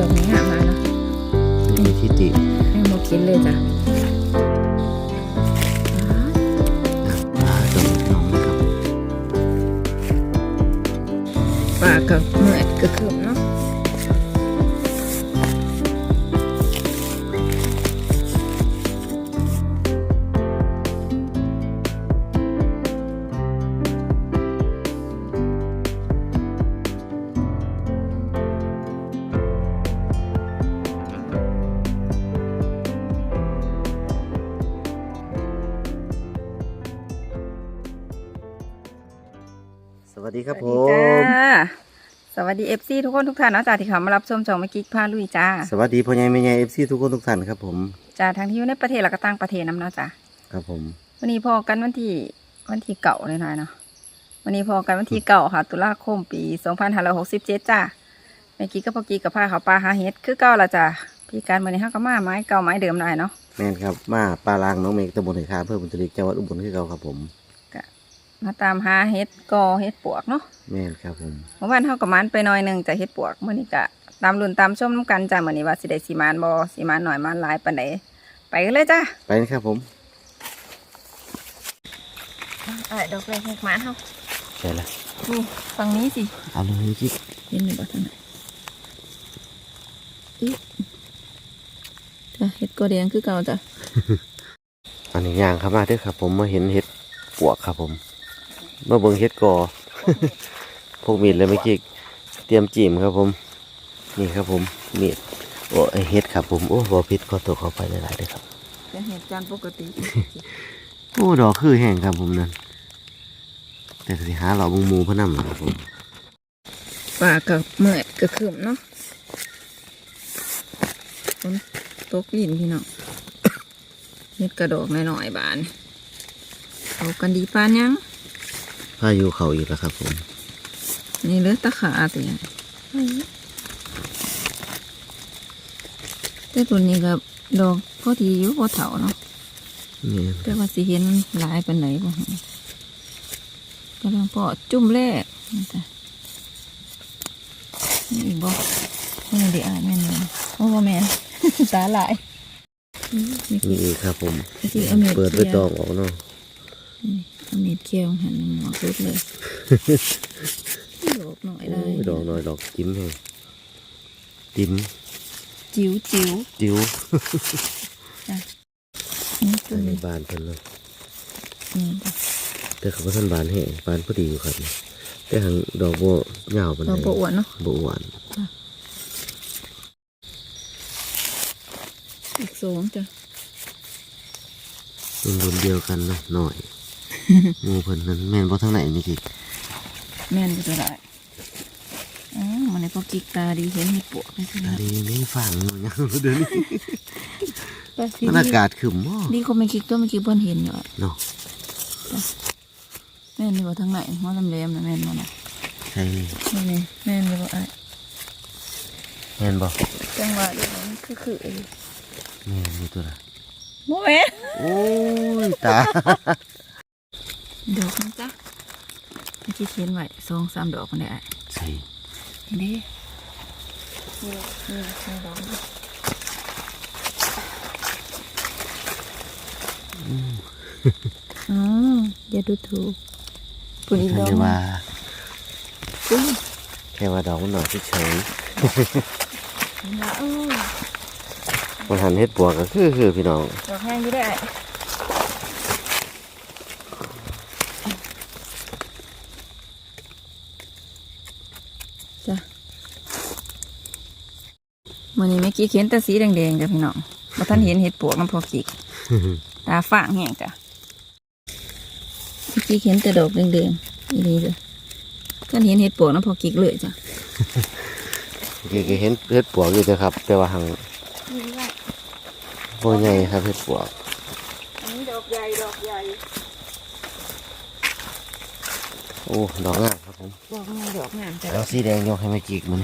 ดอกนี้หามาเนาะมีที่ติยังบ่กินเลยจ้ะปลาดงน้องนะครับปากกับเมื่อยก็คือเนาะ ดีครับผสวัสดีมจ้าสวัสดีเอฟซีทุกคนทุกท่านเนาะจ้าที่เขามารับชมช่องเมื่อกี้พาลุยจ้า สวัสดีพ่อใหญ่แม่ใหญ่เอฟซีทุกคนทุกท่านครับผมจ้าทั้งที่อยู่ในประเทศแล้วก็ต่างประเทศน้ำเนาะจ้าครับผม วันนี้พอกันวันที่วันที่เก่าเลยหน่อยเนาะวันนี้พอกันวันที่เก่าค่ะ ตุลาคมปีสองพันห้าร้อยหกสิบเจ็ดจ้าเมื่อกี้ก็พอกี้กับผ้าเขาวปลาหาเห็ดคือเก่าละจ้าพี่การวันนี้ห้าก็มาไม้เก่าไม้เดิมหน่อยเนาะแม่นครับมาปลาลางน้องเมฆตำบลไหคาเพื่อบุญตริกจังหวัดอุบลคือเก่าครับผมก็ มาตามหาเห็ดกอเห็ดปวกเนาะแม่นครับผมเมื่อวานเท่ากับมันไปหน่อยหนึ่งจะเฮ็ดปวกมื่อนี้ก็ตามรุ่นตามชมน้ำกันจ้ามื่อนี้ว่าสิได้สีมานบอสีมานหน่อยมานหลายปานใดไปกันเลยจ้าไปนะครับผมเออดอกเล็กๆมาเท่าใช่ละนี่ฝั่งนี้สิเอาเลยจิ๊กเห็นไหมบ่ทางไหนอีจ้ะเฮ็ดกอแดงคือเก่าจ้ะอันนี้ย่างเข้ามาเด้วยครับ ผมมาเห็นเห็ดปวกครับผม มาเบิ่งเห็ดกอพวกมีดเลยเมื่อกี้เตรียมจิ้มครับผม นี่ครับผมมีดโอ้ไอ้เห็ดครับผมโอ้บอพิษขอตัวเข้าไปหลายๆเลยครับเป็นเหตุการณ์ปกติโอ้ดอกคือแห้งครับผมนั่นแต่สิหาเราบุงมูเพนนัครับผมป่ากับเมื่อยก็คืมเนาะฝนตกลินพี่น้องเฮ็ดกระดอกหน่อยๆบานเอากันดีปานยัง พายุเขาอีกแล้วครับผม นี่เหลือตะขาตัวยังแต่ตัวนี้ก็ดอกพอดีอยู่พอเถาเนาะนี่แต่ว่าสิเห็นหลายปานไหนบ่ฮู้กำลังพอจุ่มแรกนี่จ้ะนี่อีกบ่นี่เดี๋ยวอ่านแม่นเลยโอ้บ่แม่นตาหลายนี่นี่อีกครับผมสิเอาเม็ดเปิดไปเคี่ยวตองออกเนาะ เอาเม็ดเคี่ยวหันหมอกรุดเลยดอกหน่อยได้โอ้ยดอกน้อยดอกจิ้มแห้งจิ้มจิ๋วจิ๋วจิ้วนี่ตัอัวนนี้นี้บานเพิ่นเลยนี่แต่เขาบ่ทันบานแห้งบานพอดีอยู่ครับแต่หางดอกบัวยาวปานดอกใดบัวอ้วนเนาะบ่หวานอีกสองจ้ะรุ่นรุ่นเดียวกันเนาะหน่อย หมูเพิ่นนั้นแม่นบ่ทางไหนนี่สิแม่นก็จะได้อ๋อมันในพวกกิกตาดีเห็นมีปวกไม่ใช่ไหมอันนี้นี่ฟังอยู่ยังเดี๋ยวนี้ดีมันอากาศขึ้นบ่ดีเขาไม่คิกตัวไม่คิกเพิ่นเห็นอยู่อะเนาะแม่นดีกว่าทางไหนหัวลำแหลมนะแม่นบ่นะใช่นี่นี่แม่นดีกว่าไอ้แม่นบ่จังหวะเดียวมันคือคือไอ้แม่นอยู่ตัวละโมแม่นโอ้ยตา ดอกนะจ๊ะไม่คิดเห็นไว้สองสามดอกมันได้ไอ้ใช่เห็นดินี่นี่นี่ดอกนี่อ๋ออย่าดูถูกปุ่นอีกท่านดอกได้ว่าปุ้นแค่ว่าดอกมันหน่อยเฉยเห็นละเออๆมันหันเฮ็ดปวกก็คือคือพี่น้องดอกแห้งอยู่ได้จ้ะ มื่อนี้ไม่อกี้เขียนแต่สีแดงๆจ้ะพี่น้องบ่ท่านเห็นเห็ดปวกน้ำพอกิกตาฝางแห้งจ้ะเมื่อกี้เห็นแต่ดอกแดงๆอีนี้เลยท่านเห็นเห็ดปวกน้ำพอกิกเลยจ้ะเก๋ๆเห็นเฮ็ดปวกอยู่เด้อครับ แต่ว่าหังนี่ว่าบ่ใหญ่ครับเฮ็ดปวกอันนี้ดอกใหญ่ดอกใหญ่โอ้ดอกงามครับผมดอกงามดอกงามจ้ะแล้วสีแดงยกให้แม่จิกมัน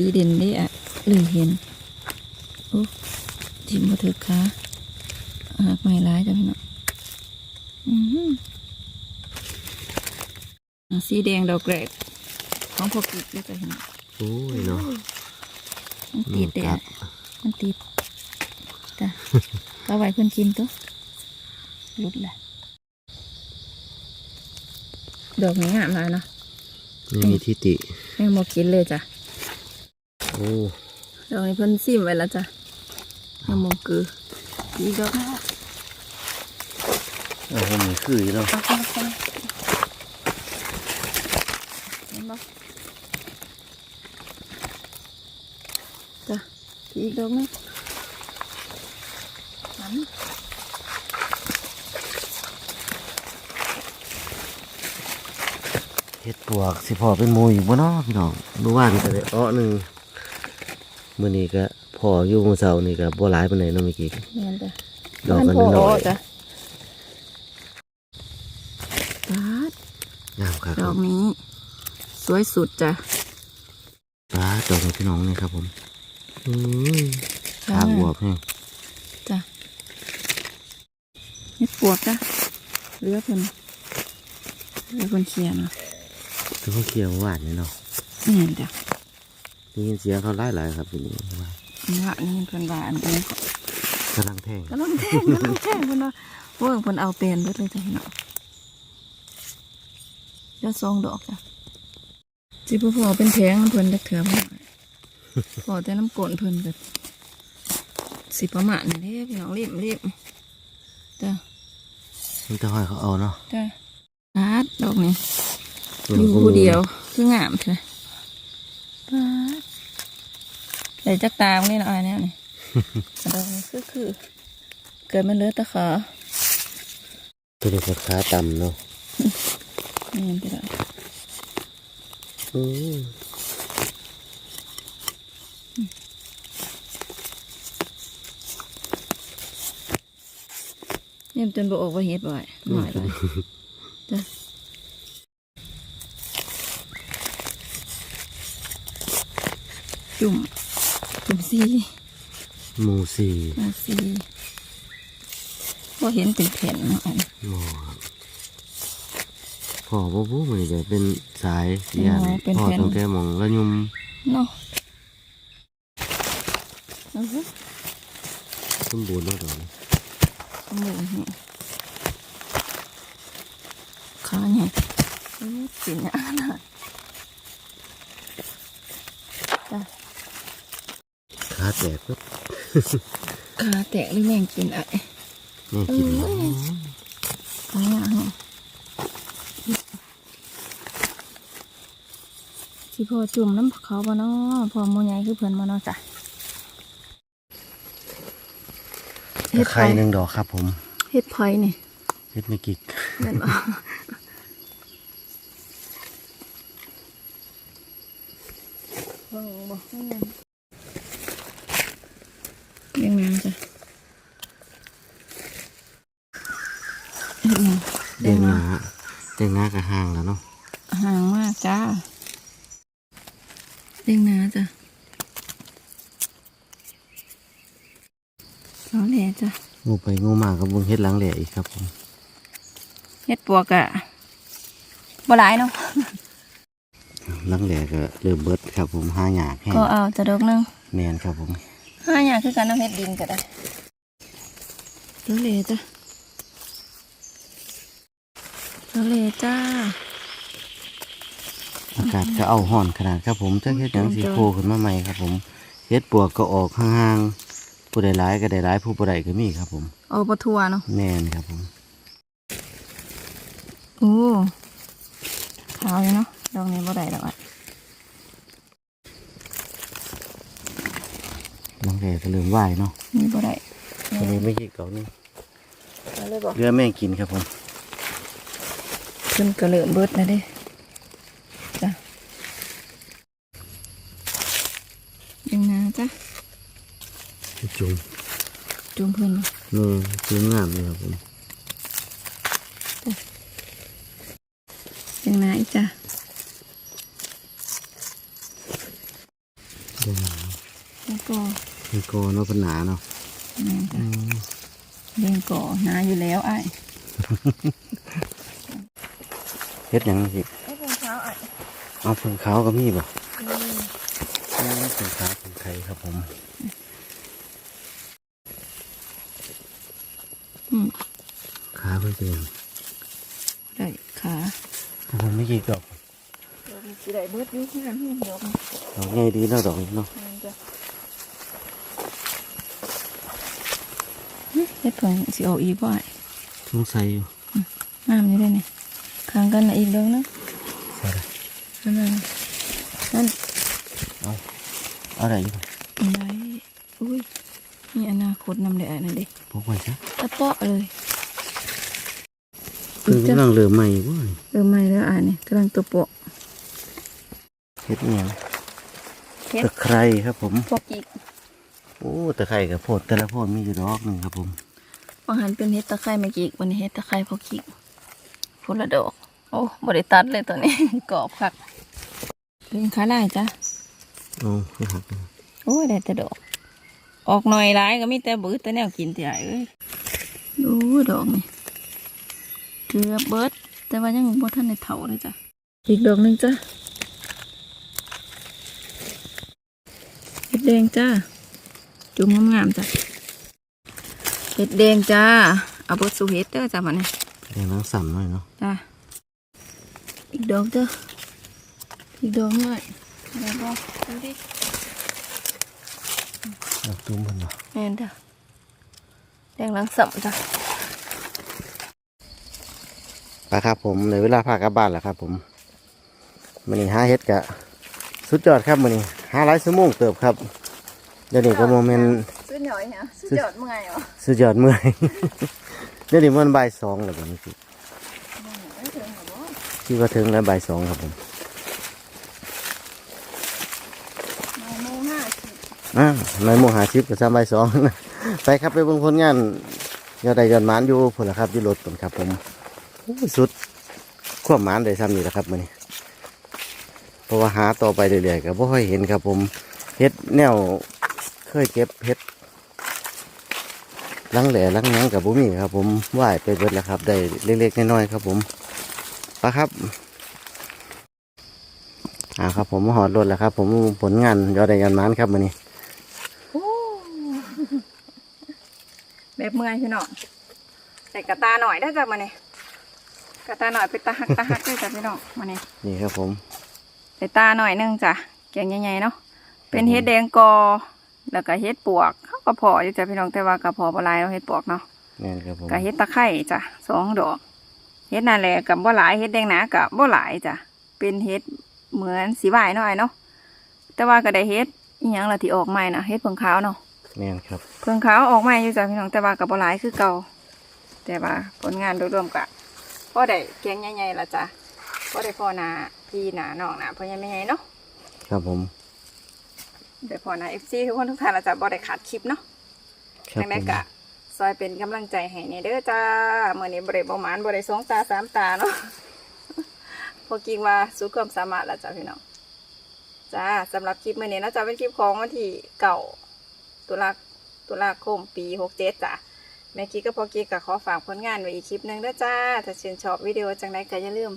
สีเด่นนี่อะเลยเห็นโอ้ทิมมาเถอะค่ะหากไม่ร้ายจ้ะพี่น้องอือหืออะสีแดงดอกแรกของพอกิกด้วยจ้ะพี่น้องโอ้ยเนาะมันติดเด้ครับมันติดจ้ะเอาไว้เพิ่นกินตัวหลุดแหละดอกนี้งามเลยเนาะนี่มีทิติแม่งโมกินเลยจ้ะ โอ้ดอกนี้เพิ่นซิมไว้แล้วจ้ะแม่งโมกืออีกดอกนึงโอ้โหมันคืออยู่เนาะเอาไปเอาไปเห็นบ่จ้ะอีกดอกนึงหันเฮ็ดปวกสิพอเป็นหมูอยู่บ่เนาะพี่น้องรู้ว่านี่ก็ได้อ้อหนึง มื้อนี้ก็พออยู่มื้อเช้านี่ก็บ่หลายปานใดเนาะเมื่อกี้เนียนจ้ะดอกกันบ้าน้อยจ้ะปาดๆงามครับดอกนี้ สวยสุดจ้ะป้าดอกของพี่น้องนี่ครับผมอือขาบวบแห้งจ้ะเฮ็ดปวกจ้ะเหลือเพิ่นเหลือเพิ่นเขียนเนาะคือเขาเคี่ยวหวานนี่เนาะเนียนจ้ะได้ยิ นเสียงเขาหลายๆครับทีนี้ว่าอันว่าอันนี้เพิ่นว่าอันนี้ก็กำลังแทงกำลังแท่งกำลังแท่งเพิ่นว่าโอ้ยเพิ่นเอาเป็นเบิดเลยจ้ะพี่น้องเดี๋ยวสองดอกจ้ะสิบ่พอเป็นแผงเพิ่นจักเถื่อบ่พอแต่น้ำกลนเพิ่นก็สิประมาณนี้เด้พี่น้องรีบรีบจ้ะมันจะห้อยเขาเอาเนาะจ้ะอาดดอกนี้อยู่ผู้เดียวคืองามใช่ปา ดใส่จักตามนี่เนาะอันเนี้ยนี่ดอกนี้คือคือ เกิดมันเหลือแตะขาตัวนี้ก็ขาต่ำเนาะนี่เห็นไปแล้วอือนี่มันจนบออกว่าเฮ็ดบ่อยหน่อยเลยจ้ะจุ่ม จุ่มซีหมูสี่มาซีพอเห็นเป็นแผ่นเนาะอันนี้หมอพ่อบ่บู้มันจะเป็นสายเสียนอ๋อเป็นพ่อแผ่นตั้งแต่หมองละยุมเนาะอือฮึสมบูรณ์แล้วดอกนี้สมุนนี่ขาใหญ่เอ้ยสินอะนะจ้ะ ขา แตกปุ๊บขาแตกหรือแมงกินอะแม่กินเอ้ยขาใหญ่ฮะสิพอจุ่มน้ำเขาบ่เนาะพอโมใหญ่คือเพื่อนมาเนาะจ้ะตะไคร้หนึ่งดอกครับ ผมเฮ็ดไผ่นี่เฮ็ดไม่กิกเล่นบ่เบิ่งบ่ให้ยังเลี้ยงน้ำจ้ะเฮ็ดหยัง เด้งหนา เด้งหน้ากระห่างแล้วเนาะห่างมากจ้าเลี้ยงน้ำจ้ะเอาแหล่จ้ะงูไปงูมากับเบุงเฮ็ดหลังแหล่อีกครับผมเฮ็ดปวกอะบ่หลายเนาะหลังแหล่ก็เริ่มเบิดครับผมห้าหยากแห้งก็เอาจะดอกหนึงแมนครับผมห้าอย่างคือการเอาเฮ็ดดินก็ได้เอาแหล่จ้ะ เอาแหล่จ้า อากาศก็เอาห่อนขนาดครับผมจักเฮ็ดหยังสีโผล่ขึ้นมาใหม่ครับผมเฮ็ดปวกก็ออกห่างๆผู้ใดร้ายก็ได้ร้ายผู้บ่ได้ก็มีครับผมเอาปลาทัวเนาะ แมนครับผมโอ้ขาวเลยเนาะ ดอกนี้บ่ได้ดอกอะหลังแหล่ก็เริ่มไหวเนาะนี่บ่ได้ตอนนี้ไม่กี่เก่านี่ เอาเลยบ่ เรือแม่งกินครับผม ขึ้นกระเหลิมเบิดนะเด้จ้ะยังนาจ้ะจุ่มจูมเพิ่นนี่จุ่มงามเลยครับผมยังนาอีกจ้ะเด้งหนาแล้วก็เป็นกอเนาะเป็นหนาเนาะแม่นจ้ะเลี้ยงก่อนาอยู่แล้วไอ้าย เฮ็ดหยังสิให้เป็นเช้าไอ้ายเอาเพิ่งขาวก็มีบ่อืมอืมเป็นขาเป็นไข่ครับผมอืมขาเพื่อนเป็นได้ขาผมไม่กี่ดอกดอกสีได้เบิดอยู่ที่นั่นที่ดอกดอกใหญ่ดีเนาะดอกนี้เนาะนั่นจ้ะเฮ็ดเพิ่งสิเอาอีกบ่อยสงสัยอยู่น้ำอยู่ได้นี่ข้าง กันน่ะอีกดอกนึงใส่ละนั่นนั่นนั่นเอาอะไรอยู่อันใดอุ้ยมีอนาคตนำได้อันนั้นเด้พกไว้ซะตะเปาะเลยเพิ่งกำลังเริ่มใหม่บ่นี่เออไม่แล้วอ่านนี่กำลังตัวเปาะเฮ็ดอิหยังเฮ็ดตะไคร้ครับผมพวกอีกโอ้ตะไคร้กับโพดแต่ละโพดมีอยู่ดอกหนึ่งครับผมบางหันเป็นเฮ็ดตะไคร้เมื่อกี้วันนี้เฮ็ดตะไคร้พวกอีกพุ่นละดอก โอ้บ่ได้ตัดเลยตัวนี้ กรอบคักเป็นขาลายจ้ะโอ้คือหักเลยโอ้ยได้แต่ดอก ออกหน่อยหลายก็มีแต่บืดแต่แนวกินที่ใหญ่เอ้ยดูดอกนี่เกือบเบิด แต่ว่ายังบ่ทันได้เถาเลยจ้ะอีกดอกหนึงจ้ะเห็ดแดงจ้าจุ่มงามๆจ้ะเห็ดแดงจ้าเอาบดสู่เห็ดเด้อจ้ะมันนี่แดงน้ำสั่นหน่อยเนาะจ้ะ อีกดอกจ้ะอีกดอกหน่อยอะไรบ้างดูดิดอกตุ้มเพิ่นเนาะแม่นจ้ะแดงหลังสัมจ้ะไปครับผมในเวลาพากลับบ้านแล้วครับ ผมมันนี่หาเฮ็ดกะสุดยอดครับมันนี่หาหลายชั่วโมงเติบครับเดี๋ยวนี้ก็โมเมนต์สุดหน่อยฮะสุดยอดเมื่อยเหรอสุดยอดเมื่อยเดี๋ยวนี้มันบ่ายสองแล้วผมคิด คิดว่าถึงแล้วบ่ายสองครับผมมาโมงห้าสิบอ่าในโมงหาชิปกับสามบ่ายสองไปครับไปเบิ่งผลงานยอดใดยอดหมานอยู่พุ่นละครับอยู่รถผมครับผมโอ้ยสุดความหมานได้ซ้ำนี่แหละครับมันนี่เพราะว่าหาต่อไปเรื่อยๆก็บ่ค่อยเห็นครับ ผมเฮ็ดแนวเคยเก็บเฮ็ดลังแหล่ลังหยังกับบุมีครับ ผมว่ายไปเบิดแล้วครับ ได้เล็กๆน้อยๆครับ ผม ไปครับอ่าครับ ผมมาหอดรถแล้วครับ ผมผลงานยอดใดยอดหมานครับมันนี่โอ้แบบเมื่อยพี่น้องแต่กระตาหน่อยได้จ้ะมาเนี่ยกระตาหน่อยเป็นตาหักตาหักด้วยจ้ะพี่น้องมาเนี่ยนี่ครับผมใส่ตาหน่อยหนึงจ้ะแกงใหญ่ๆเนาะเป็นเฮ็ดแดงกอ แล้วก็เฮ็ดปวกเขาก็พออยู่จ้ะพี่น้องแต่ว่าก็พอปลายเราเฮ็ดปวกเนาะแม่นครับผมก็เฮ็ดตะไคร่จ้ะสองดอก เฮ็ดนั่นแหละกับบ่หลายเฮ็ดแดงหนากับบ่หลายจ้ะเป็นเฮ็ดเหมือนสีวายหน่อยเนาะแต่ว่าก็ได้เฮ็ดอีหยังล่ะที่ออกใหม่น่ะเฮ็ดเพิ่งขาวเนาะแม่นครับ เพิ่งขาวออกใหม่อยู่จ้ะพี่น้องแต่ว่าก็บ่หลายคือเก่าแต่ว่าผลงานโดยรวมก็พอได้แกงใหญ่ๆละจ้ะพอได้พอหนาพี่หนาน้องหนาพ่อใหญ่แม่ใหญ่เนาะครับผมเดี๋ยวพอนะ FC ทุกคนทุกท่านเราจะบ่ได้ขาดคลิปเนาะครับจังไดผมกะ ซอยเป็นกำลังใจให้ในเด้อจ้าเมื้อนี้บ่ได้บ่หมานบ่ได้สองตาสามตาเนาะพอกิ่งว่าสุดความสามารถแล้วจ้าพี่น้องจ้าสำหรับคลิปเมื้อนี้นะจ้าเป็นคลิปของวันที่เก่าตุลาตุลาคมปี67จ้ะแม่กิ๊กกับพ่อกิ๊กก็ขอฝากผลงานไว้อีกคลิปหนึงเด้อจ้า ถ้าชื่นชอบวิดีโอจังไดก็อย่าลืม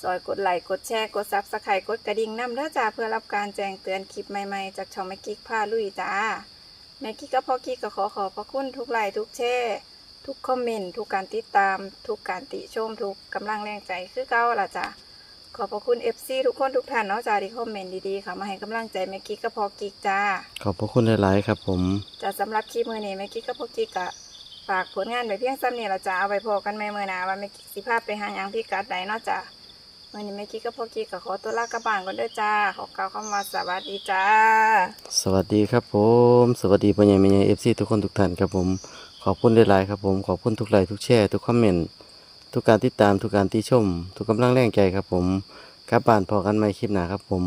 ซอยกดไลค์กดแชร์กดซับสไครต์กดกระดิ่งนำเด้อจ้าเพื่อรับการแจ้งเตือนคลิปใหม่ๆ จากช่องแม่กิ๊กพาลุยจ้า แม่กิ๊กกับพ่อกิ๊กก็ขอขอบพระคุณทุกไลค์ทุกแชร์ทุกคอมเมนต์ทุกการติดตาม ทุกการติชม ทุกกำลังแรงใจคือเก้าล่ะจ้าขอบพระคุณ FC ทุกคนทุกท่านเนาะจ้าที่คอมเมนต์ดีๆค่ะมาให้กำลังใจแม่กิ๊กกับพ่อกิ๊กจ้าขอบพระคุณหลาย ๆ ครับผมจ้าสำหรับคลิปมื้อนี้แม่กิ๊กกับพ่อกิ๊กก็ฝากผลงานไว้เพียงซ้ำนี้ละจ้าเอาไว้พอกันใหม่มื้อหน้าว่าแม่กิ๊กสิพาไปหาหยังที่กัดใดเนาะจ้า วันนี้แม่กี้กกับพ่อกี้กับขอตัวลากลับบ้านก่อนเด้อจ้าขอกล่าวคำว่าสวัสดีจ้า สวัสดีครับผม สวัสดีปัญญาเมียเอฟซีทุกคนทุกท่านครับผม ขอบคุณหลายๆครับผมขอบคุณทุกไลค์ทุกแชร์ทุกคอมเมนต์ทุกการติดตามทุกการติชม ทุกกำลังแรงใจครับผมกลับบ้านพอกันไหมคลิปหนาครับผม